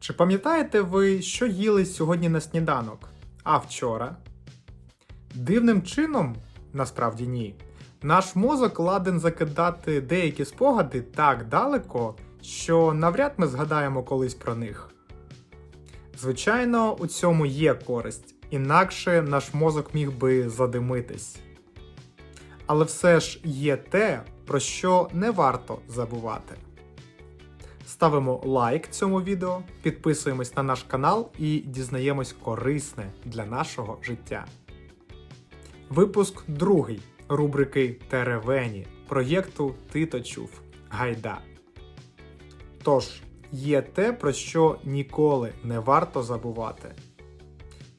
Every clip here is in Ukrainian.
Чи пам'ятаєте ви, що їли сьогодні на сніданок? А вчора? Дивним чином, насправді ні. Наш мозок ладен закидати деякі спогади так далеко, що навряд ми згадаємо колись про них. Звичайно, у цьому є користь, інакше наш мозок міг би задимитись. Але все ж є те, про що не варто забувати. Ставимо лайк цьому відео, підписуємось на наш канал і дізнаємось корисне для нашого життя. Випуск другий рубрики Теревені проєкту Ти то чув. Гайда. Тож, є те, про що ніколи не варто забувати.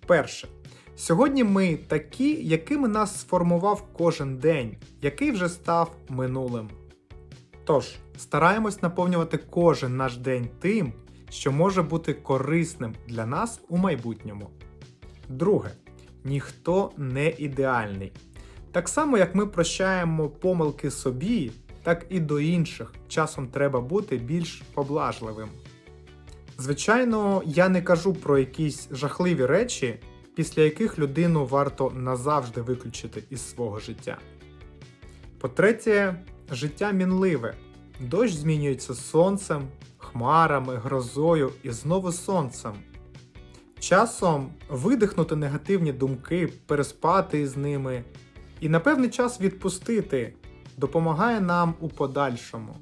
Перше. Сьогодні ми такі, якими нас сформував кожен день, який вже став минулим. Тож, стараємось наповнювати кожен наш день тим, що може бути корисним для нас у майбутньому. Друге, ніхто не ідеальний. Так само, як ми прощаємо помилки собі, так і до інших часом треба бути більш поблажливим. Звичайно, я не кажу про якісь жахливі речі, після яких людину варто назавжди виключити із свого життя. По-третє, життя мінливе. Дощ змінюється сонцем, хмарами, грозою і знову сонцем. Часом видихнути негативні думки, переспати з ними і на певний час відпустити допомагає нам у подальшому.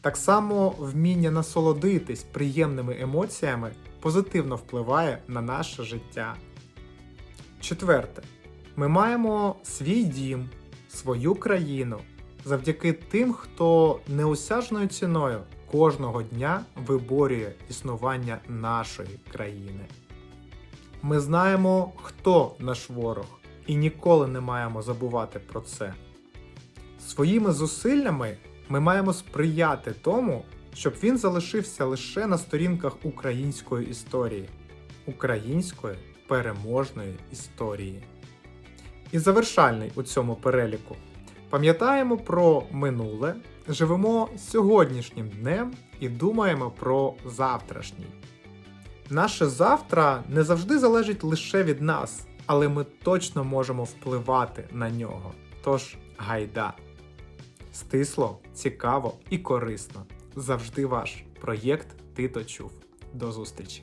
Так само вміння насолодитись приємними емоціями позитивно впливає на наше життя. Четверте, ми маємо свій дім, свою країну завдяки тим, хто неосяжною ціною кожного дня виборює існування нашої країни. Ми знаємо, хто наш ворог, і ніколи не маємо забувати про це. Своїми зусиллями ми маємо сприяти тому, щоб він залишився лише на сторінках української історії, української переможної історії. І завершальний у цьому переліку. Пам'ятаємо про минуле, живемо сьогоднішнім днем і думаємо про завтрашній. Наше завтра не завжди залежить лише від нас, але ми точно можемо впливати на нього. Тож гайда! Стисло, цікаво і корисно. Завжди ваш проєкт Ти то чув. До зустрічі!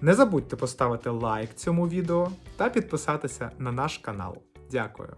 Не забудьте поставити лайк цьому відео та підписатися на наш канал. Дякую!